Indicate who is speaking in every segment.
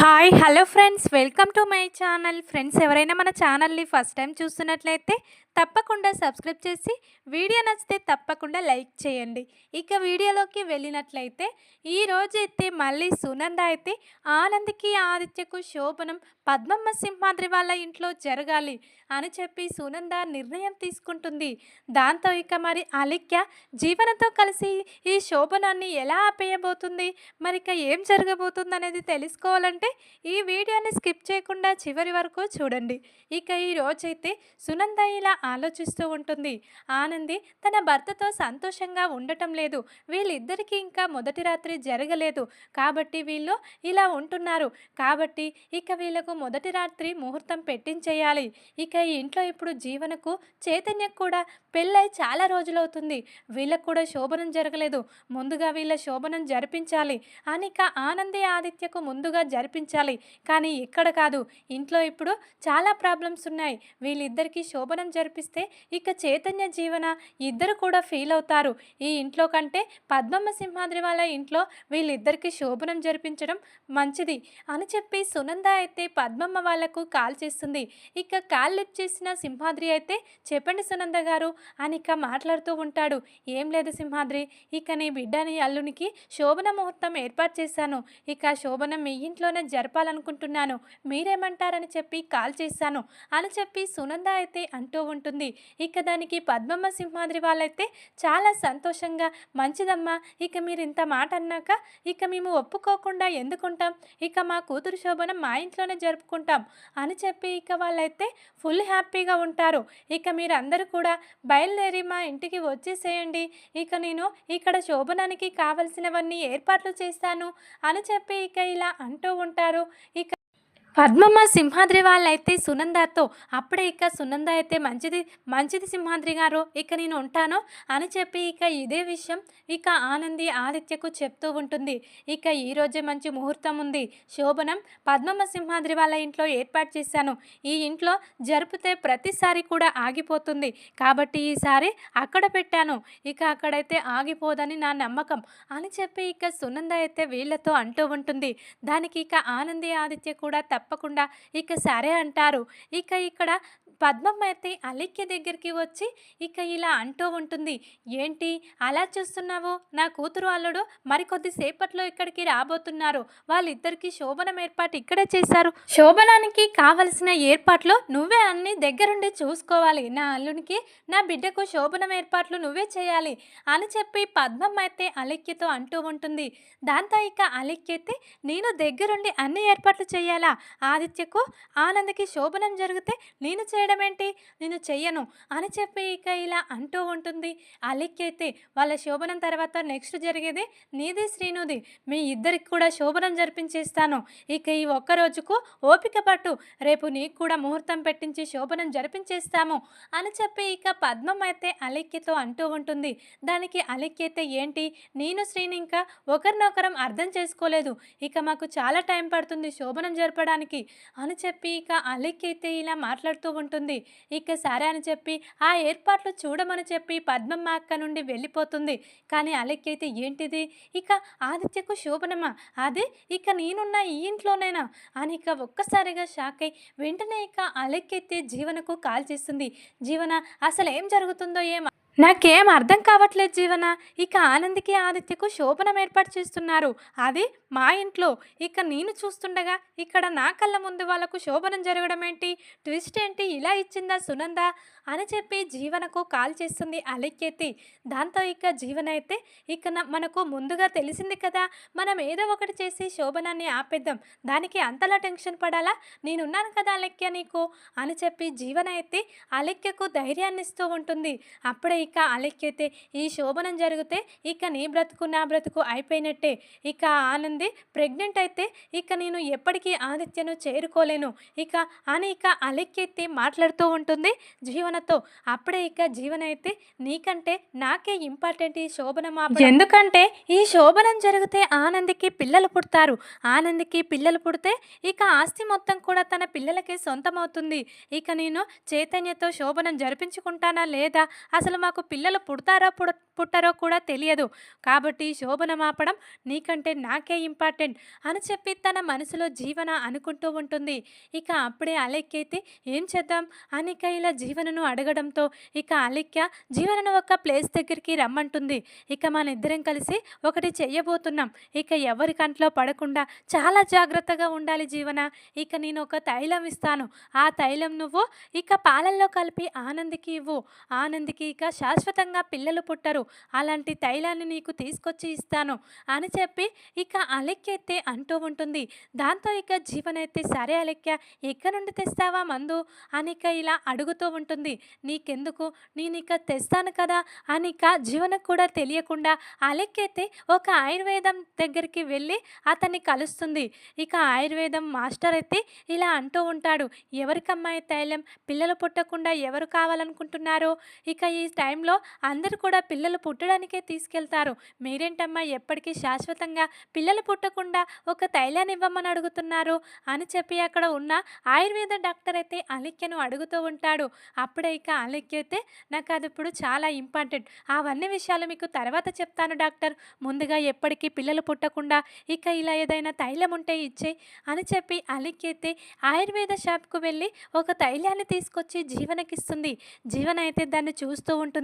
Speaker 1: Hi hello friends. Welcome to my channel. Friends ఎవరైనా మన ఛానల్ని ఫస్ట్ టైం చూస్తున్నట్లయితే తప్పకుండా సబ్స్క్రైబ్ చేసి వీడియో నచ్చితే తప్పకుండా లైక్ చేయండి. ఇక వీడియోలోకి వెళ్ళినట్లయితే ఈ రోజు అయితే మళ్ళీ సునంద అయితే ఆనంద్కి ఆదిత్యకు శోభనం పద్మమ్మ సింహాద్రి వాళ్ళ ఇంట్లో జరగాలి అని చెప్పి సునంద నిర్ణయం తీసుకుంటుంది. దాంతో ఇక మరి అలిక్య జీవనంతో కలిసి ఈ శోభనాన్ని ఎలా ఆపేయబోతుంది? మరి ఇక ఏం జరగబోతుంది అనేది తెలుసుకోవాలంటే ఈ వీడియోని స్కిప్ చేయకుండా చివరి వరకు చూడండి. ఇక ఈ రోజైతే సునంద ఇలా ఆలోచిస్తూ ఉంటుంది. ఆనంది తన భర్తతో సంతోషంగా ఉండటం లేదు. వీళ్ళిద్దరికీ ఇంకా మొదటి రాత్రి జరగలేదు. కాబట్టి వీళ్ళు ఇలా ఉంటున్నారు. కాబట్టి ఇక వీళ్ళకు మొదటి రాత్రి ముహూర్తం పెట్టించేయాలి. ఇక ఈ ఇంట్లో ఇప్పుడు జీవనకు చైతన్యకు కూడా పెళ్ళై చాలా రోజులవుతుంది. వీళ్ళకు కూడా శోభనం జరగలేదు. ముందుగా వీళ్ళ శోభనం జరిపించాలి. అని ఇక ఆనంది ఆదిత్యకు ముందుగా జరిపి జరిపించాలి కానీ ఇక్కడ కాదు. ఇంట్లో ఇప్పుడు చాలా ప్రాబ్లమ్స్ ఉన్నాయి. వీళ్ళిద్దరికీ శోభనం జరిపిస్తే ఇక చైతన్య జీవన ఇద్దరు కూడా ఫీల్ అవుతారు. ఈ ఇంట్లో కంటే పద్మమ్మ సింహాద్రి వాళ్ళ ఇంట్లో వీళ్ళిద్దరికీ శోభనం జరిపించడం మంచిది అని చెప్పి సునంద అయితే పద్మమ్మ వాళ్ళకు కాల్ చేస్తుంది. ఇక కాల్ లిఫ్ట్ చేసిన సింహాద్రి అయితే చెప్పండి సునంద గారు అని ఇక మాట్లాడుతూ ఉంటాడు. ఏం లేదు సింహాద్రి ఇక నీ బిడ్డని అల్లునికి శోభన ముహూర్తం ఏర్పాటు చేశాను. ఇక శోభనం మీ ఇంట్లోనే జరపాలనుకుంటున్నాను. మీరేమంటారని చెప్పి కాల్ చేశాను. అని చెప్పి సునంద అయితే అంటూ ఉంటుంది. ఇక దానికి పద్మమ్మ సింహాద్రి వాళ్ళైతే చాలా సంతోషంగా మంచిదమ్మా ఇక మీరు ఇంత మాట అన్నాక ఇక మేము ఒప్పుకోకుండా ఎందుకుంటాం? ఇక మా కూతురు శోభనం మా ఇంట్లోనే జరుపుకుంటాం. అని చెప్పి ఇక వాళ్ళైతే ఫుల్ హ్యాపీగా ఉంటారు. ఇక మీరందరూ కూడా బయలుదేరి మా ఇంటికి వచ్చేసేయండి. ఇక నేను ఇక్కడ శోభనానికి కావలసినవన్నీ ఏర్పాట్లు చేస్తాను. అని చెప్పి ఇక ఇలా అంటూ ఉంటారు. ఇక పద్మమ్మ సింహాద్రి వాళ్ళైతే సునందతో అప్పుడే ఇక సునంద అయితే మంచిది మంచిది సింహాద్రి గారు ఇక నేను ఉంటాను అని చెప్పి ఇక ఇదే విషయం ఇక ఆనంది ఆదిత్యకు చెప్తూ ఉంటుంది. ఇక ఈరోజే మంచి ముహూర్తం ఉంది. శోభనం పద్మమ్మ సింహాద్రి వాళ్ళ ఇంట్లో ఏర్పాటు చేశాను. ఈ ఇంట్లో జరిపితే ప్రతిసారి కూడా ఆగిపోతుంది. కాబట్టి ఈసారి అక్కడ పెట్టాను. ఇక అక్కడైతే ఆగిపోదని నా నమ్మకం అని చెప్పి ఇక సునంద అయితే వీళ్ళతో అంటూ ఉంటుంది. దానికి ఇక ఆనంది ఆదిత్య కూడా తప్పకుండా. ఇక సరే అంటారు. ఇక ఇక్కడ పద్మమ్మ అయితే అలిక్య దగ్గరికి వచ్చి ఇక ఇలా అంటూ ఉంటుంది. ఏంటి? అలా చూస్తున్నావు? నా కూతురు అల్లుడు మరికొద్దిసేపట్లో ఇక్కడికి రాబోతున్నారు. వాళ్ళిద్దరికి శోభనం ఏర్పాటు ఇక్కడే చేశారు. శోభనానికి కావలసిన ఏర్పాట్లు నువ్వే అన్ని దగ్గరుండి చూసుకోవాలి. నా అల్లునికి నా బిడ్డకు శోభనం ఏర్పాట్లు నువ్వే చేయాలి అని చెప్పి పద్మమ్మ అయితే అలిక్యతో అంటూ ఉంటుంది. దాంతో ఇక అలిక్యతే నేను దగ్గరుండి అన్ని ఏర్పాట్లు చేయాలా? ఆదిత్యకు ఆనందకి శోభనం జరిగితే నేను చేయడం ఏంటి నేను చెయ్యను అని చెప్పి ఇక ఇలా అంటూ ఉంటుంది. అలిక్కి అయితే వాళ్ళ శోభనం తర్వాత నెక్స్ట్ జరిగేది నీది శ్రీనుది. మీ ఇద్దరికి కూడా శోభనం జరిపించేస్తాను. ఇక ఈ ఒక్క రోజుకు ఓపిక పట్టు. రేపు నీకు కూడా ముహూర్తం పెట్టించి శోభనం జరిపించేస్తాము అని చెప్పి ఇక పద్మం అయితే అలిక్యతో అంటూ ఉంటుంది. దానికి అలిక్య ఏంటి? నేను శ్రీని ఇంకా ఒకరినొకరం అర్థం చేసుకోలేదు. ఇక మాకు చాలా టైం పడుతుంది శోభనం జరపడానికి. అని చెప్పి ఇక అలెక్కైతే ఇలా మాట్లాడుతూ ఉంటుంది. ఇక సరే అని చెప్పి ఆ ఏర్పాట్లు చూడమని చెప్పి పద్మమ్మ అక్క నుండి వెళ్ళిపోతుంది. కానీ అలెక్కైతే ఏంటిది? ఇక ఆదిత్యకు శోభనమా? అదే ఇక నేనున్న ఈ ఇంట్లోనేనా? అని ఇక ఒక్కసారిగా షాక్ అయి వెంటనే ఇక అలెక్కైతే జీవనకు కాల్ చేస్తుంది. జీవన అసలు ఏం జరుగుతుందో ఏమో నాకేం అర్థం కావట్లేదు జీవన? ఇక ఆనందికి ఆదిత్యకు శోభనం ఏర్పాటు చేస్తున్నారు. అది మా ఇంట్లో. ఇక నేను చూస్తుండగా ఇక్కడ నా కళ్ళ ముందు వాళ్ళకు శోభనం జరగడం ఏంటి ట్విస్ట్ ఏంటి? ఇలా ఇచ్చిందా సునంద? అని చెప్పి జీవనకు కాల్ చేస్తుంది అలెక్కేతి. దాంతో ఇక జీవన అయితే ఇక మనకు ముందుగా తెలిసింది కదా. మనం ఏదో ఒకటి చేసి శోభనాన్ని ఆపేద్దాం. దానికి అంతలా టెన్షన్ పడాలా? నేనున్నాను కదా అలెక్య నీకు? అని చెప్పి జీవన అయితే అలెక్యకు ధైర్యాన్ని ఇస్తూ ఉంటుంది. అప్పుడే ఇక అలెక్కితే ఈ శోభనం జరిగితే ఇక నీ బ్రతుకు నా బ్రతుకు అయిపోయినట్టే. ఇక ఆనంది ప్రెగ్నెంట్ అయితే ఇక నేను ఎప్పటికీ ఆదిత్యను చేరుకోలేను. ఇక అని ఇక అలెక్కెత్తి మాట్లాడుతూ ఉంటుంది జీవనతో. అప్పుడే ఇక జీవన అయితే నీకంటే నాకే ఇంపార్టెంట్ ఈ శోభనం ఎందుకంటే ఈ శోభనం జరిగితే ఆనందికి పిల్లలు పుడతారు. ఆనందికి పిల్లలు పుడితే ఇక ఆస్తి మొత్తం కూడా తన పిల్లలకే సొంతమవుతుంది. ఇక నేను చైతన్యతో శోభనం జరిపించుకుంటానా లేదా? అసలు మా నాకు పిల్లలు పుడతారో పుడ పుట్టరో కూడా తెలియదు. కాబట్టి శోభనం మాపడం నీకంటే నాకే ఇంపార్టెంట్ అని చెప్పి తన మనసులో జీవన అనుకుంటూ ఉంటుంది. ఇక అప్పుడే అలెక్కైతే ఏం చేద్దాం? అనిక ఇలా జీవనను అడగడంతో ఇక అలెక్య జీవనను ఒక ప్లేస్ దగ్గరికి రమ్మంటుంది. ఇక మన ఇద్దరం కలిసి ఒకటి చెయ్యబోతున్నాం ఇక ఎవరి కంట్లో పడకుండా చాలా జాగ్రత్తగా ఉండాలి జీవన. ఇక నేను ఒక తైలం ఇస్తాను. ఆ తైలం నువ్వు ఇక పాలల్లో కలిపి ఆనందికి ఇవ్వు. ఆనందికి ఇక శాశ్వతంగా పిల్లలు పుట్టరు. అలాంటి తైలాన్ని నీకు తీసుకొచ్చి ఇస్తాను అని చెప్పి ఇక అలెక్కెత్తే అంటూ ఉంటుంది. దాంతో ఇక జీవన అయితే సరే అలెక్య ఎక్కడి నుండి తెస్తావా మందు? అనిక ఇలా అడుగుతూ ఉంటుంది. నీకెందుకు? నేను ఇక తెస్తాను కదా? అనిక జీవనకు కూడా తెలియకుండా అలెక్కైతే ఒక ఆయుర్వేదం దగ్గరికి వెళ్ళి అతన్ని కలుస్తుంది. ఇక ఆయుర్వేదం మాస్టర్ అయితే ఇలా అంటూ ఉంటాడు. ఎవరికమ్మాయి తైలం? పిల్లలు పుట్టకుండా ఎవరు కావాలనుకుంటున్నారు? ఇక ఈ టైంలో అందరూ కూడా పిల్లలు పుట్టడానికే తీసుకెళ్తారు. మీరేంటమ్మా ఎప్పటికీ శాశ్వతంగా పిల్లలు పుట్టకుండా ఒక తైలాన్ని ఇవ్వమని అడుగుతున్నారు? అని చెప్పి అక్కడ ఉన్న ఆయుర్వేద డాక్టర్ అయితే అలిక్యను అడుగుతూ ఉంటాడు. అప్పుడే ఇక అలిక్య అయితే నాకు అది ఇప్పుడు చాలా ఇంపార్టెంట్. అవన్నీ విషయాలు మీకు తర్వాత చెప్తాను డాక్టర్. ముందుగా ఎప్పటికీ పిల్లలు పుట్టకుండా ఇక ఇలా ఏదైనా తైలం ఉంటే ఇచ్చే అని చెప్పి అలిక్యైతే ఆయుర్వేద షాప్కు వెళ్ళి ఒక తైలాన్ని తీసుకొచ్చి జీవనకిస్తుంది. జీవన అయితే దాన్ని చూస్తూ ఉంటుంది.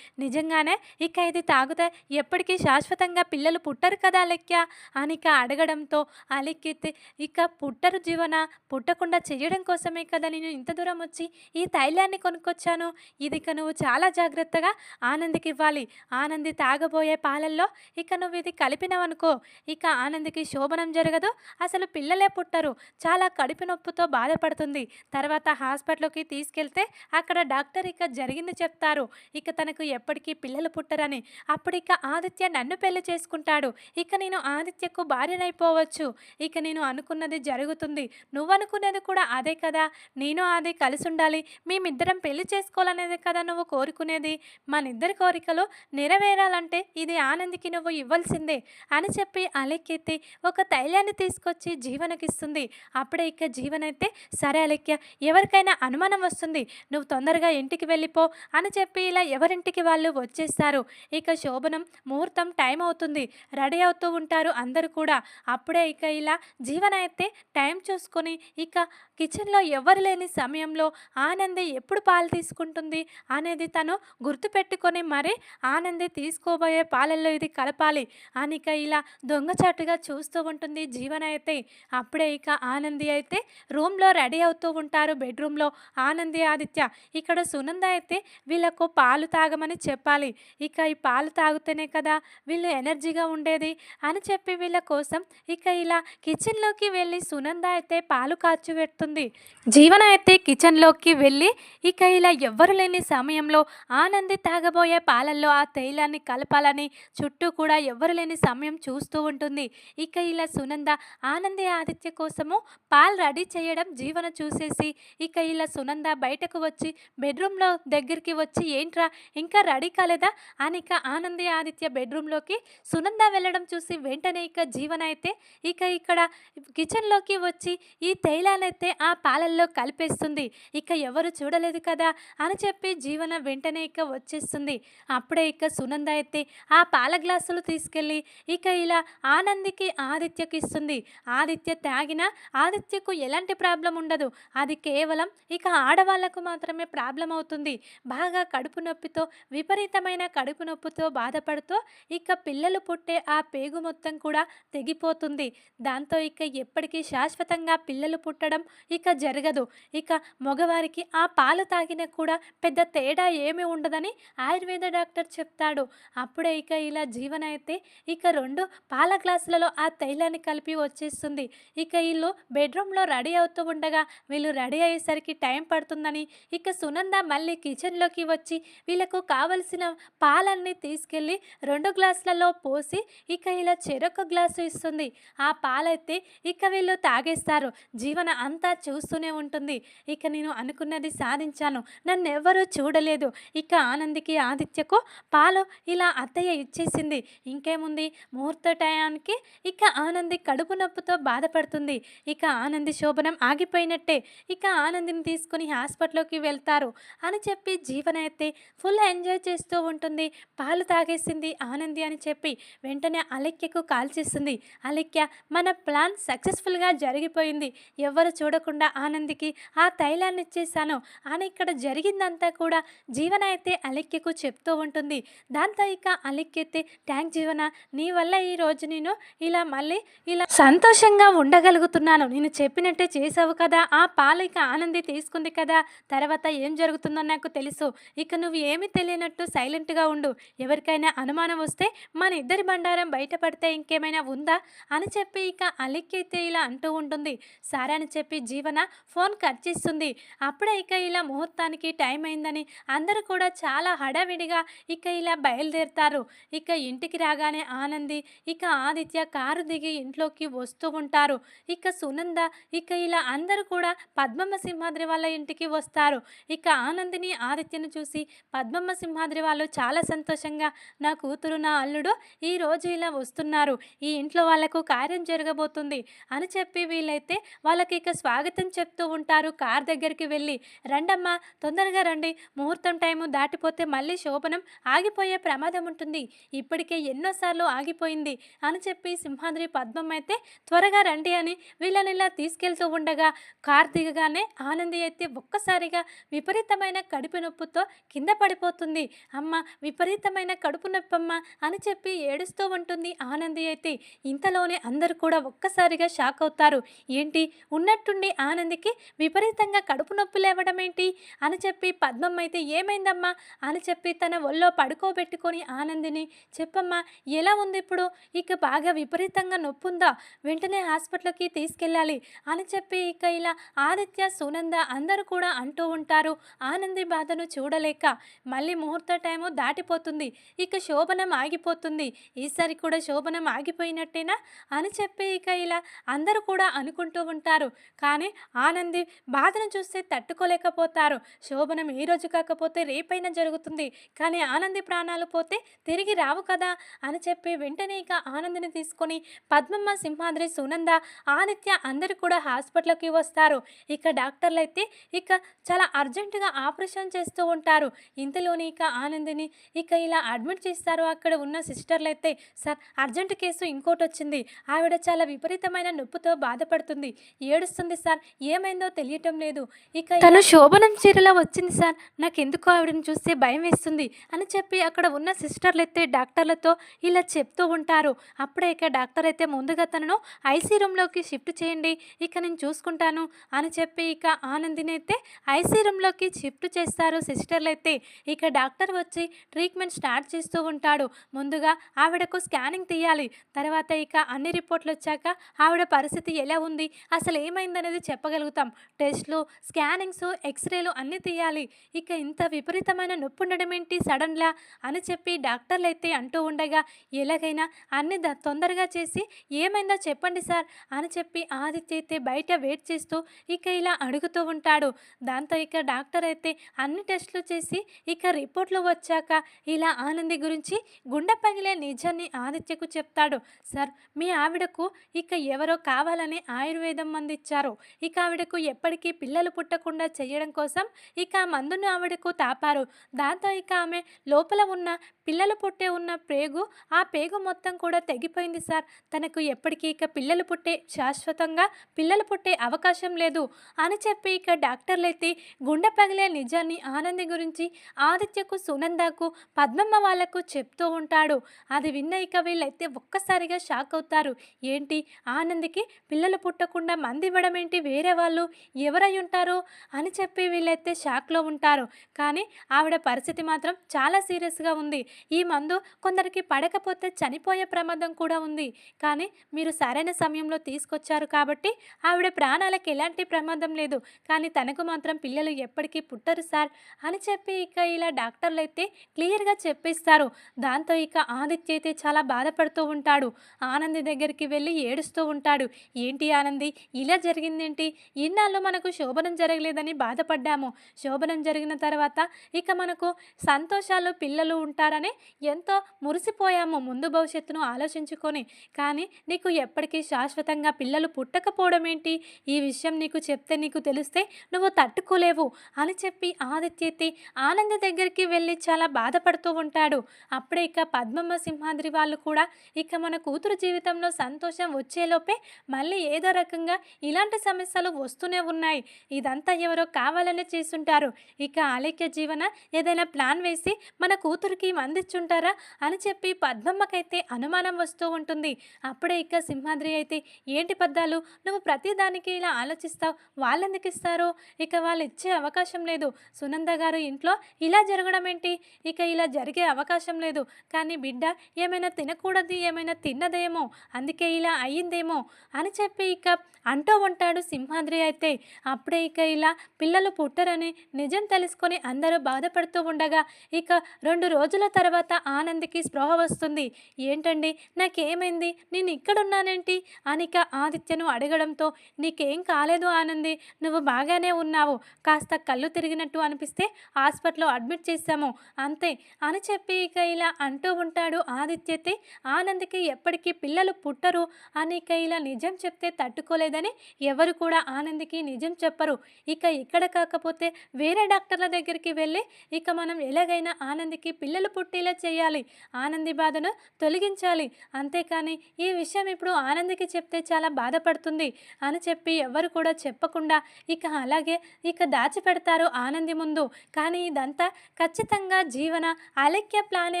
Speaker 1: నిజంగానే? ఇక ఇది తాగుతే ఎప్పటికీ శాశ్వతంగా పిల్లలు పుట్టరు కదా లెక్క అని ఇక అడగడంతో అలిక్కితే ఇక పుట్టరు జీవన పుట్టకుండా చేయడం కోసమే కదా నేను ఇంత దూరం వచ్చి ఈ తైలాన్ని కొనుక్కొచ్చాను. ఇది ఇక నువ్వు చాలా జాగ్రత్తగా ఆనందికి ఇవ్వాలి. ఆనంది తాగబోయే పాలల్లో ఇక నువ్వు ఇది కలిపినవనుకో. ఇక ఆనందికి శోభనం జరగదు. అసలు పిల్లలే పుట్టరు. చాలా కడుపు నొప్పితో బాధపడుతుంది. తర్వాత హాస్పిటల్కి తీసుకెళ్తే అక్కడ డాక్టర్ ఇక జరిగింది చెప్తారు. ఇక తనకు ఎప్పటికీ పిల్లలు పుట్టరని. అప్పుడు ఇక ఆదిత్య నన్ను పెళ్ళి చేసుకుంటాడు. ఇక నేను ఆదిత్యకు భార్యనైపోవచ్చు. ఇక నేను అనుకున్నది జరుగుతుంది. నువ్వు అనుకున్నది కూడా అదే కదా. నేను అది కలిసి ఉండాలి మేమిద్దరం పెళ్ళి చేసుకోవాలనేది కదా నువ్వు కోరుకునేది. మన ఇద్దరి కోరికలు నెరవేరాలంటే ఇది ఆనందికి నువ్వు ఇవ్వాల్సిందే అని చెప్పి అలెక్కెత్తి ఒక తైలాన్ని తీసుకొచ్చి జీవనకిస్తుంది. అప్పుడే ఇక జీవనైతే సరే అలెక్య ఎవరికైనా అనుమానం వస్తుంది. నువ్వు తొందరగా ఇంటికి వెళ్ళిపో అని చెప్పి ఇలా ఎవరింటికి వాళ్ళు వచ్చేస్తారు. ఇక శోభనం ముహూర్తం టైం అవుతుంది. రెడీ అవుతూ ఉంటారు అందరూ కూడా. అప్పుడే ఇక ఇలా జీవన అయితే టైం చూసుకొని ఇక కిచెన్లో ఎవరు లేని సమయంలో ఆనంది ఎప్పుడు పాలు తీసుకుంటుంది అనేది తను గుర్తుపెట్టుకొని మరి ఆనంది తీసుకోబోయే పాలల్లో ఇది కలపాలి అని ఇక ఇలా దొంగచాటుగా చూస్తూ ఉంటుంది జీవన అయితే అప్పుడే ఇక ఆనంది అయితే రూమ్లో రెడీ అవుతూ ఉంటారు. బెడ్రూమ్లో ఆనంది ఆదిత్య. ఇక్కడ సునంద అయితే వీళ్ళకు పాలు తాగమని చెప్పాలి. ఇక ఈ పాలు తాగుతేనే కదా వీళ్ళు ఎనర్జీగా ఉండేది అని చెప్పి వీళ్ళ కోసం ఇక ఇలా కిచెన్లోకి వెళ్ళి సునంద అయితే పాలు కాచి పెడుతుంది. జీవన అయితే కిచెన్లోకి వెళ్ళి ఇక ఇలా ఎవ్వరు లేని సమయంలో ఆనంది తాగబోయే పాలల్లో ఆ తైలాన్ని కలపాలని చుట్టూ కూడా ఎవ్వరు లేని సమయం చూస్తూ ఉంటుంది. ఇక ఇలా సునంద ఆనంది ఆదిత్య కోసము పాలు రెడీ చేయడం జీవన చూసేసి ఇక ఇలా సునంద బయటకు వచ్చి బెడ్రూమ్లో దగ్గరికి వచ్చి ఏంట్రా ఇంకా రెడీ కాలేదా? అని ఇక ఆనంది ఆదిత్య బెడ్రూమ్లోకి సునంద వెళ్ళడం చూసి వెంటనే ఇక జీవన అయితే ఇక ఇక్కడ కిచెన్లోకి వచ్చి ఈ తైలానైతే ఆ పాలల్లో కలిపేస్తుంది. ఇక ఎవరు చూడలేదు కదా? అని చెప్పి జీవన వెంటనే ఇక వచ్చేస్తుంది. అప్పుడే ఇక సునంద అయితే ఆ పాల గ్లాసులు తీసుకెళ్ళి ఇక ఇలా ఆనందికి ఆదిత్యకి ఇస్తుంది. ఆదిత్య తాగినా ఆదిత్యకు ఎలాంటి ప్రాబ్లం ఉండదు. అది కేవలం ఇక ఆడవాళ్ళకు మాత్రమే ప్రాబ్లం అవుతుంది. బాగా కడుపు నొప్పి నొప్పితో విపరీతమైన కడుపు నొప్పితో బాధపడుతూ ఇక పిల్లలు పుట్టే ఆ పేగు మొత్తం కూడా తెగిపోతుంది. దాంతో ఇక ఎప్పటికీ శాశ్వతంగా పిల్లలు పుట్టడం ఇక జరగదు. ఇక మగవారికి ఆ పాలు తాగినా కూడా పెద్ద తేడా ఏమీ ఉండదని ఆయుర్వేద డాక్టర్ చెప్తాడు. అప్పుడే ఇక ఇలా జీవన అయితే ఇక రెండు పాల గ్లాసులలో ఆ తైలాన్ని కలిపి వచ్చేస్తుంది. ఇక వీళ్ళు బెడ్రూమ్లో రెడీ అవుతూ ఉండగా వీళ్ళు రెడీ అయ్యేసరికి టైం పడుతుందని ఇక సునంద మళ్ళీ కిచెన్లోకి వచ్చి వీళ్ళకు కావలసిన పాలన్నీ తీసుకెళ్ళి రెండు గ్లాసులలో పోసి ఇక ఇలా చెరొక గ్లాసు ఇస్తుంది. ఆ పాలైతే ఇక వీళ్ళు తాగేస్తారు. జీవన అంతా చూస్తూనే ఉంటుంది. ఇక నేను అనుకున్నది సాధించాను. నన్ను ఎవ్వరూ చూడలేదు. ఇక ఆనందికి ఆదిత్యకు పాలు ఇలా అత్తయ్య ఇచ్చేసింది. ఇంకేముంది? ముహూర్త టయానికి ఇక ఆనంది కడుపు నొప్పితో బాధపడుతుంది. ఇక ఆనంది శోభనం ఆగిపోయినట్టే. ఇక ఆనందిని తీసుకుని హాస్పిటల్లోకి వెళ్తారు అని చెప్పి జీవన అయితే ఫుల్ ఫుల్ ఎంజాయ్ చేస్తూ ఉంటుంది. పాలు తాగేసింది ఆనంది అని చెప్పి వెంటనే అలెక్యకు కాల్ చేస్తుంది. అలెక్య మన ప్లాన్ సక్సెస్ఫుల్గా జరిగిపోయింది. ఎవరు చూడకుండా ఆనందికి ఆ తైలాన్ని ఇచ్చేసాను అని ఇక్కడ జరిగిందంతా కూడా జీవన అయితే అలెక్యకు చెప్తూ ఉంటుంది. దాంతో ఇక అలెక్యతే అయితే జీవన నీ వల్ల ఈ రోజు నేను ఇలా మళ్ళీ ఇలా సంతోషంగా ఉండగలుగుతున్నాను. నేను చెప్పినట్టే చేసావు కదా ఆ పాలు ఇక ఆనంది తీసుకుంది కదా తర్వాత ఏం జరుగుతుందో నాకు తెలుసు. ఇక నువ్వు ఏమీ తెలియనట్టు సైలెంట్గా ఉండు. ఎవరికైనా అనుమానం వస్తే మన ఇద్దరి బండారం బయటపడితే ఇంకేమైనా ఉందా? అని చెప్పి ఇక అలిక్కి అయితే ఇలా అంటూ ఉంటుంది. సారా అని చెప్పి జీవన ఫోన్ కట్ చేస్తుంది. అప్పుడే ఇక ఇలా ముహూర్తానికి టైం అయిందని అందరూ కూడా చాలా హడావిడిగా ఇక ఇలా బయలుదేరుతారు. ఇక ఇంటికి రాగానే ఆనంది ఇక ఆదిత్య కారు దిగి ఇంట్లోకి వస్తూ ఉంటారు. ఇక సునంద ఇక ఇలా అందరూ కూడా పద్మమ్మ సింహాద్రి వాళ్ళ ఇంటికి వస్తారు. ఇక ఆనందిని ఆదిత్యను చూసి పద్మ పద్మమ్మ సింహాద్రి వాళ్ళు చాలా సంతోషంగా నా కూతురు నా అల్లుడు ఈరోజు ఇలా వస్తున్నారు. ఈ ఇంట్లో వాళ్ళకు కార్యం జరగబోతుంది అని చెప్పి వీళ్ళైతే వాళ్ళకి ఇక స్వాగతం చెప్తూ ఉంటారు. కార్ దగ్గరికి వెళ్ళి రండమ్మా తొందరగా రండి. ముహూర్తం టైము దాటిపోతే మళ్ళీ శోభనం ఆగిపోయే ప్రమాదం ఉంటుంది. ఇప్పటికే ఎన్నోసార్లు ఆగిపోయింది అని చెప్పి సింహాద్రి పద్మం అయితే త్వరగా రండి అని వీళ్ళని ఇలా తీసుకెళ్తూ ఉండగా కార్ దిగగానే ఆనంది అయితే ఒక్కసారిగా విపరీతమైన కడుపు నొప్పుతో కింద పడిపోతుంది అమ్మ విపరీతమైన కడుపు నొప్పమ్మ అని చెప్పి ఏడుస్తూ ఉంటుంది ఆనంది అయితే. ఇంతలోనే అందరూ కూడా ఒక్కసారిగా షాక్ అవుతారు. ఏంటి? ఉన్నట్టుండి ఆనందికి విపరీతంగా కడుపు నొప్పి లేవడం ఏంటి? అని చెప్పి పద్మమ్మ అయితే ఏమైందమ్మా? అని చెప్పి తన ఒళ్ళో పడుకోబెట్టుకొని ఆనందిని చెప్పమ్మా ఎలా ఉంది ఇప్పుడు? ఇక బాగా విపరీతంగా నొప్పి ఉందా వెంటనే హాస్పిటల్కి తీసుకెళ్ళాలి అని చెప్పి ఇక ఇలా ఆదిత్య సునంద అందరూ కూడా అంటూ ఉంటారు. ఆనంది బాధను చూడలేక మళ్ళీ ముహూర్త టైము దాటిపోతుంది. ఇక శోభనం ఆగిపోతుంది. ఈసారి కూడా శోభనం ఆగిపోయినట్టేనా? అని చెప్పి ఇక ఇలా అందరూ కూడా అనుకుంటూ ఉంటారు. కానీ ఆనంది బాధను చూస్తే తట్టుకోలేకపోతారు. శోభనం ఈ రోజు కాకపోతే రేపైనా జరుగుతుంది. కానీ ఆనంది ప్రాణాలు పోతే తిరిగి రావు కదా? అని చెప్పి వెంటనే ఇక ఆనందిని తీసుకొని పద్మమ్మ సింహాద్రి సునంద ఆదిత్య అందరూ కూడా హాస్పిటల్కి వస్తారు. ఇక డాక్టర్లు అయితే ఇక చాలా అర్జెంటుగా ఆపరేషన్ చేస్తూ ఉంటారు. అంతలోనే ఇక ఆనందిని ఇక ఇలా అడ్మిట్ చేస్తారు అక్కడ ఉన్న సిస్టర్లు అయితే సార్ అర్జెంట్ కేసు ఇంకోటి వచ్చింది ఆవిడ చాలా విపరీతమైన నొప్పితో బాధపడుతుంది. ఏడుస్తుంది సార్. ఏమైందో తెలియటం లేదు. ఇక తను శోభనం చీరలో వచ్చింది సార్. నాకెందుకు ఆవిడని చూస్తే భయం వేస్తుంది అని చెప్పి అక్కడ ఉన్న సిస్టర్లు అయితే డాక్టర్లతో ఇలా చెప్తూ ఉంటారు. అప్పుడే ఇక డాక్టర్ అయితే ముందుగా తనను ఐసీ రూమ్లోకి షిఫ్ట్ చేయండి ఇక నేను చూసుకుంటాను అని చెప్పి ఇక ఆనందిని అయితే ఐసీ రూమ్లోకి షిఫ్ట్ చేస్తారు సిస్టర్లు అయితే. ఇక డాక్టర్ వచ్చి ట్రీట్మెంట్ స్టార్ట్ చేస్తూ ఉంటాడు. ముందుగా ఆవిడకు స్కానింగ్ తీయాలి. తర్వాత ఇక అన్ని రిపోర్ట్లు వచ్చాక ఆవిడ పరిస్థితి ఎలా ఉంది? అసలు ఏమైందనేది చెప్పగలుగుతాం. టెస్ట్లు స్కానింగ్స్ ఎక్స్రేలు అన్నీ తీయాలి. ఇక ఇంత విపరీతమైన నొప్పి ఉండడం ఏంటి? సడన్లా అని చెప్పి డాక్టర్లు అయితే అంటూ ఉండగా ఎలాగైనా అన్ని తొందరగా చేసి ఏమైందో చెప్పండి సార్ అని చెప్పి ఆదిత్య అయితే బయట వెయిట్ చేస్తూ ఇక ఇలా అడుగుతూ ఉంటాడు. దాంతో ఇక డాక్టర్ అయితే అన్ని టెస్టులు చేసి ఇక రిపోర్ట్లు వచ్చాక ఇలా ఆనంది గురించి గుండె పగిలే నిజాన్ని ఆదిత్యకు చెప్తాడు. సార్ మీ ఆవిడకు ఇక ఎవరో కావాలని ఆయుర్వేదం మందిచ్చారు. ఇక ఆవిడకు ఎప్పటికీ పిల్లలు పుట్టకుండా చేయడం కోసం ఇక ఆ మందును ఆవిడకు తాపారు. దాంతో ఇక ఆమె లోపల ఉన్న పిల్లలు పుట్టే ఉన్న పేగు ఆ పేగు మొత్తం కూడా తెగిపోయింది సార్. తనకు ఎప్పటికీ ఇక పిల్లలు పుట్టే శాశ్వతంగా పిల్లలు పుట్టే అవకాశం లేదు అని చెప్పి ఇక డాక్టర్లు ఎత్తి గుండె పగిలే నిజాన్ని ఆనంది గురించి ఆదిత్యకు సునందకు పద్మమ్మ వాళ్ళకు చెప్తూ ఉంటాడు. అది విన్న ఇక వీళ్ళైతే ఒక్కసారిగా షాక్ అవుతారు. ఏంటి? ఆనందికి పిల్లలు పుట్టకుండా మంది ఇవ్వడం ఏంటి? వేరే వాళ్ళు ఎవరై ఉంటారు? అని చెప్పి వీళ్ళైతే షాక్లో ఉంటారు. కానీ ఆవిడ పరిస్థితి మాత్రం చాలా సీరియస్గా ఉంది. ఈ మందు కొందరికి పడకపోతే చనిపోయే ప్రమాదం కూడా ఉంది. కానీ మీరు సరైన సమయంలో తీసుకొచ్చారు కాబట్టి ఆవిడ ప్రాణాలకు ఎలాంటి ప్రమాదం లేదు. కానీ తనకు మాత్రం పిల్లలు ఎప్పటికీ పుట్టరు సార్. అని చెప్పి ఇక ఇలా డాక్టర్లు అయితే క్లియర్గా చెప్పిస్తారు. దాంతో ఇక ఆదిత్య అయితే చాలా బాధపడుతూ ఉంటాడు. ఆనంది దగ్గరికి వెళ్ళి ఏడుస్తూ ఉంటాడు. ఏంటి ఆనంది ఇలా జరిగిందేంటి? ఇన్నాళ్ళు మనకు శోభనం జరగలేదని బాధపడ్డాము. శోభనం జరిగిన తర్వాత ఇక మనకు సంతోషాలు పిల్లలు ఉంటారని ఎంతో మురిసిపోయాము ముందు భవిష్యత్తును ఆలోచించుకొని. కానీ నీకు ఎప్పటికీ శాశ్వతంగా పిల్లలు పుట్టకపోవడం ఏంటి ఈ విషయం నీకు చెప్తే నీకు తెలిస్తే నువ్వు తట్టుకోలేవు అని చెప్పి ఆదిత్య అయితే ఆనంద దగ్గరికి వెళ్ళి చాలా బాధపడుతూ ఉంటాడు. అప్పుడే ఇక పద్మమ్మ సింహాద్రి వాళ్ళు కూడా ఇక మన కూతురు జీవితంలో సంతోషం వచ్చేలోపే మళ్ళీ ఏదో రకంగా ఇలాంటి సమస్యలు వస్తూనే ఉన్నాయి. ఇదంతా ఎవరో కావాలనే చేసుంటారు ఇక ఆలక్య జీవన ఏదైనా ప్లాన్ వేసి మన కూతురికి అందించుంటారా అని చెప్పి పద్మమ్మకైతే అనుమానం వస్తూ ఉంటుంది. అప్పుడే ఇక సింహాద్రి అయితే ఏంటి పద్దాలు? నువ్వు ప్రతిదానికి ఇలా ఆలోచిస్తావు? వాళ్ళెందుకు ఇస్తారు? ఇక వాళ్ళు ఇచ్చే అవకాశం లేదు. సునంద గారు ఇంట్లో ఇలా ఇలా జరగడం ఏంటి? ఇక ఇలా జరిగే అవకాశం లేదు. కానీ బిడ్డ ఏమైనా తినకూడదు ఏమైనా తిన్నదేమో అందుకే ఇలా అయ్యిందేమో అని చెప్పి ఇక అంటూ ఉంటాడు సింహాద్రి అయితే. అప్పుడే ఇక ఇలా పిల్లలు పుట్టరని నిజం తెలుసుకొని అందరూ బాధపడుతూ ఉండగా ఇక రెండు రోజుల తర్వాత ఆనంద్కి స్పృహ వస్తుంది. ఏంటండి? నాకేమైంది? నేను ఇక్కడున్నానేంటి? అనిక ఆదిత్యను అడగడంతో నీకేం కాలేదు ఆనంది. నువ్వు బాగానే ఉన్నావు. కాస్త కళ్ళు తిరిగినట్టు అనిపిస్తే హాస్పిటల్లో అడ్మిట్ చేశాము. అంతే. అని చెప్పి ఇక ఇలా అంటూ ఉంటాడు ఆదిత్యతే. ఆనంద్కి ఎప్పటికీ పిల్లలు పుట్టరు. అని ఇక ఇలా నిజం చెప్తే తట్టుకోలేదని ఎవరు కూడా ఆనంద్కి నిజం చెప్పరు. ఇక ఇక్కడ కాకపోతే వేరే డాక్టర్ల దగ్గరికి వెళ్ళి ఇక మనం ఎలాగైనా ఆనంద్కి పిల్లలు పుట్టేలా చేయాలి. ఆనంది బాధను తొలగించాలి. అంతేకాని ఈ విషయం ఇప్పుడు ఆనంద్కి చెప్తే చాలా బాధపడుతుంది. అని చెప్పి ఎవరు కూడా చెప్పకుండా ఇక అలాగే ఇక దాచిపెడతారు ఆనంది ముందు. కానీ ఇదంతా ఖచ్చితంగా జీవన అలక్య ప్లానే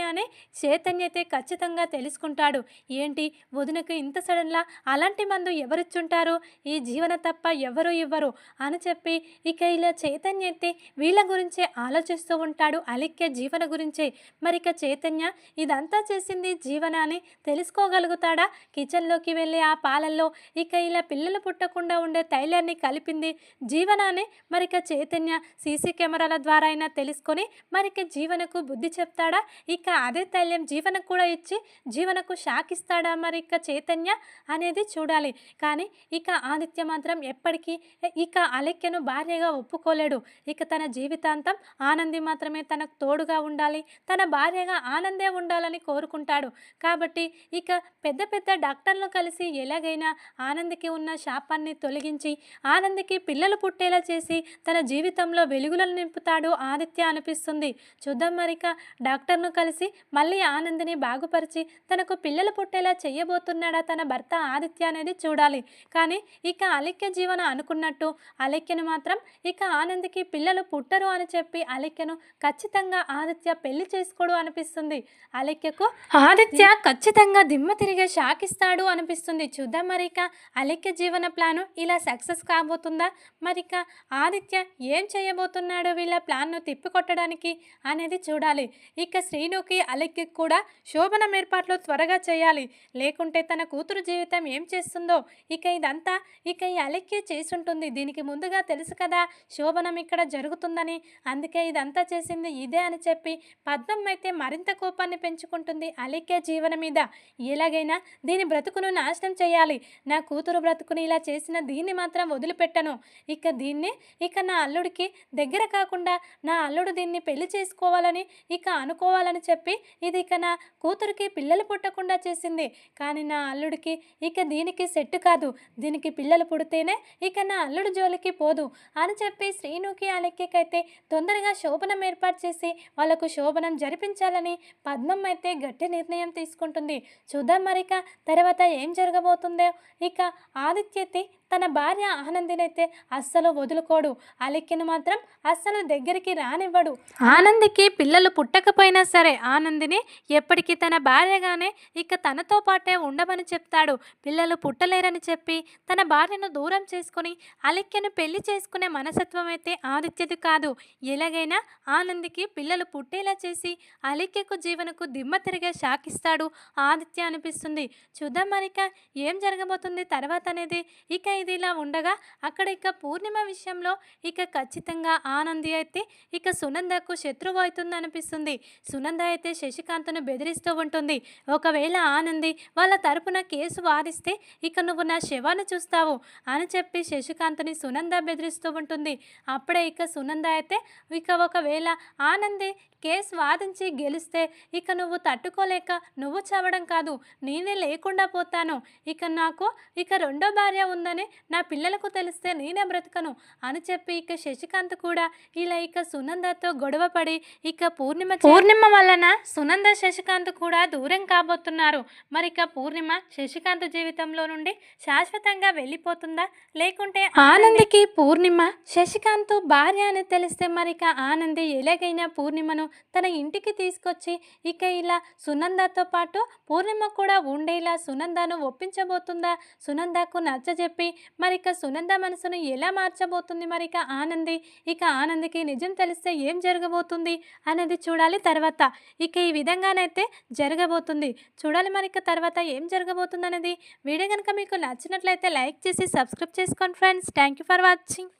Speaker 1: అనే చైతన్య అయితే ఖచ్చితంగా తెలుసుకుంటాడు. ఏంటి? వదినకు ఇంత సడన్లా అలాంటి మందు ఎవరిచ్చుంటారు? ఈ జీవన తప్ప ఎవరు ఇవ్వరు? అని చెప్పి ఇక ఇలా చైతన్య అయితే వీళ్ళ గురించే ఆలోచిస్తూ ఉంటాడు అలిక్య జీవన గురించే. మరి ఇక చైతన్య ఇదంతా చేసింది జీవన అని తెలుసుకోగలుగుతాడా? కిచెన్లోకి వెళ్ళి ఆ పాలల్లో ఇక ఇలా పిల్లలు పుట్టకుండా ఉండే తైలాన్ని కలిపింది జీవన అని. మరిక చైతన్య సీసీ కెమెరాల ద్వారా అయినా తెలుసుకో తెలుసుకొని మరిక జీవనకు బుద్ధి చెప్తాడా? ఇక అదే తైల్యం జీవనకు కూడా ఇచ్చి జీవనకు షాక్ ఇస్తాడా మరి ఇక చైతన్య అనేది చూడాలి. కానీ ఇక ఆదిత్య మాత్రం ఎప్పటికీ ఇక అలెక్యను భార్యగా ఒప్పుకోలేడు. ఇక తన జీవితాంతం ఆనంది మాత్రమే తనకు తోడుగా ఉండాలి. తన భార్యగా ఆనందే ఉండాలని కోరుకుంటాడు. కాబట్టి ఇక పెద్ద పెద్ద డాక్టర్లు కలిసి ఎలాగైనా ఆనందికి ఉన్న శాపాన్ని తొలగించి ఆనందికి పిల్లలు పుట్టేలా చేసి తన జీవితంలో వెలుగులను నింపుతాడు ఆదిత్య అనిపిస్తుంది చూద్దాం మరిక. డాక్టర్ను కలిసి మళ్ళీ ఆనందిని బాగుపరిచి తనకు పిల్లలు పుట్టేలా చెయ్యబోతున్నాడా తన భర్త ఆదిత్య అనేది చూడాలి. కానీ ఇక అలిక్య జీవన అనుకున్నట్టు అలిక్యను మాత్రం ఇక ఆనందికి పిల్లలు పుట్టరు అని చెప్పి అలిక్యను ఖచ్చితంగా ఆదిత్య పెళ్ళి చేసుకోడు అనిపిస్తుంది. అలిక్యకు ఆదిత్య ఖచ్చితంగా దిమ్మ తిరిగే షాక్ ఇస్తాడు అనిపిస్తుంది. చూద్దాం మరిక. అలిక్య జీవన ప్లాను ఇలా సక్సెస్ కాబోతుందా? మరిక ఆదిత్య ఏం చేయబోతున్నాడు? వీళ్ళ ప్లాన్ను తిప్పికొట్టడానికి అనేది చూడాలి. ఇక శ్రీనుకి అలెక్కి కూడా శోభనం ఏర్పాట్లు త్వరగా చేయాలి. లేకుంటే తన కూతురు జీవితం ఏం చేస్తుందో ఇక ఇదంతా ఇక ఈ అలిక్కి చేసుంటుంది. దీనికి ముందుగా తెలుసు కదా శోభనం ఇక్కడ జరుగుతుందని. అందుకే ఇదంతా చేసింది ఇదే అని చెప్పి పద్మం అయితే మరింత కోపాన్ని పెంచుకుంటుంది అలిక్య జీవనం మీద. ఎలాగైనా దీని బ్రతుకును నాశనం చేయాలి. నా కూతురు బ్రతుకుని ఇలా చేసిన దీన్ని మాత్రం వదిలిపెట్టను. ఇక దీన్ని ఇక నా అల్లుడికి దగ్గర కాకుండా నా అల్లుడు దీన్ని పెళ్ళి చేసుకోవాలని ఇక అనుకోవాలని చెప్పి ఇది ఇక నా కూతురికి పిల్లలు పుట్టకుండా చేసింది. కానీ నా అల్లుడికి ఇక దీనికి సెట్ కాదు. దీనికి పిల్లలు పుడితేనే ఇక నా అల్లుడు జోలికి పోదు అని చెప్పి శ్రీనుకి అలెక్కకైతే తొందరగా శోభనం ఏర్పాటు చేసి వాళ్ళకు శోభనం జరిపించాలని పద్మం అయితే గట్టి నిర్ణయం తీసుకుంటుంది. చూద్దాం మరిక తర్వాత ఏం జరగబోతుందో. ఇక ఆదిత్యతి తన భార్య ఆనందినైతే అస్సలు వదులుకోడు. అలిక్కిని మాత్రం అస్సలు దగ్గరికి రానివ్వడు. ఆనందికి పిల్లలు పుట్టకపోయినా సరే ఆనందిని ఎప్పటికీ తన భార్యగానే ఇక తనతో పాటే ఉండమని చెప్తాడు. పిల్లలు పుట్టలేరని చెప్పి తన భార్యను దూరం చేసుకుని అలిక్యను పెళ్ళి చేసుకునే మనసత్వం అయితే ఆదిత్యది కాదు. ఎలాగైనా ఆనందికి పిల్లలు పుట్టేలా చేసి అలిక్యకు జీవనకు దిమ్మ తిరిగే షాకిస్తాడు ఆదిత్య అనిపిస్తుంది. చూద్దాం మరిక ఏం జరగబోతుంది తర్వాత అనేది ఇక ఇది ఇలా ఉండగా అక్కడ ఇక పూర్ణిమ విషయంలో ఇక ఖచ్చితంగా ఆనంది అయితే ఇక సునందకు శత్రువు అవుతుంది అనిపిస్తుంది సునంద అయితే శశికాంత్ను బెదిరిస్తూ ఉంటుంది. ఒకవేళ ఆనంది వాళ్ళ తరపున కేసు వాదిస్తే ఇక నువ్వు నా శవాన్ని చూస్తావు అని చెప్పి శశికాంత్ని సునంద బెదిరిస్తూ ఉంటుంది. అప్పుడే ఇక సునంద అయితే ఇక ఒకవేళ ఆనంది కేసు వాదించి గెలిస్తే ఇక నువ్వు తట్టుకోలేక నువ్వు చవడం కాదు. నేనే లేకుండా పోతాను. ఇక నాకు ఇక రెండో భార్య ఉందని నా పిల్లలకు తెలిస్తే నేనే బ్రతకను అని చెప్పి ఇక శశికాంత్ కూడా ఇలా ఇక సునందతో గొడవ పడి ఇక పూర్ణిమ పూర్ణిమ వలన సునంద శశికాంత్ కూడా దూరం కాబోతున్నారు. మరి ఇక పూర్ణిమ శశికాంత్ జీవితంలో నుండి శాశ్వతంగా వెళ్ళిపోతుందా? లేకుంటే ఆనందికి పూర్ణిమ శశికాంత్ భార్య అని తెలిస్తే మరి ఇక ఆనంది ఎలాగైనా పూర్ణిమను తన ఇంటికి తీసుకొచ్చి ఇక ఇలా సునందతో పాటు పూర్ణిమ కూడా ఉండేలా సునందను ఒప్పించబోతుందా? సునందకు నచ్చజెప్పి మరి సునంద మనసును ఎలా మార్చబోతుంది మరి ఇక ఆనంది? ఇక ఆనందికి నిజం తెలిస్తే ఏం జరగబోతుంది అనేది చూడాలి తర్వాత. ఇక ఈ విధంగానైతే జరగబోతుంది. చూడాలి మరి తర్వాత ఏం జరగబోతుంది అనేది వీడియో కనుక మీకు నచ్చినట్లయితే లైక్ చేసి సబ్స్క్రైబ్ చేసుకోండి friends. Thank you for watching.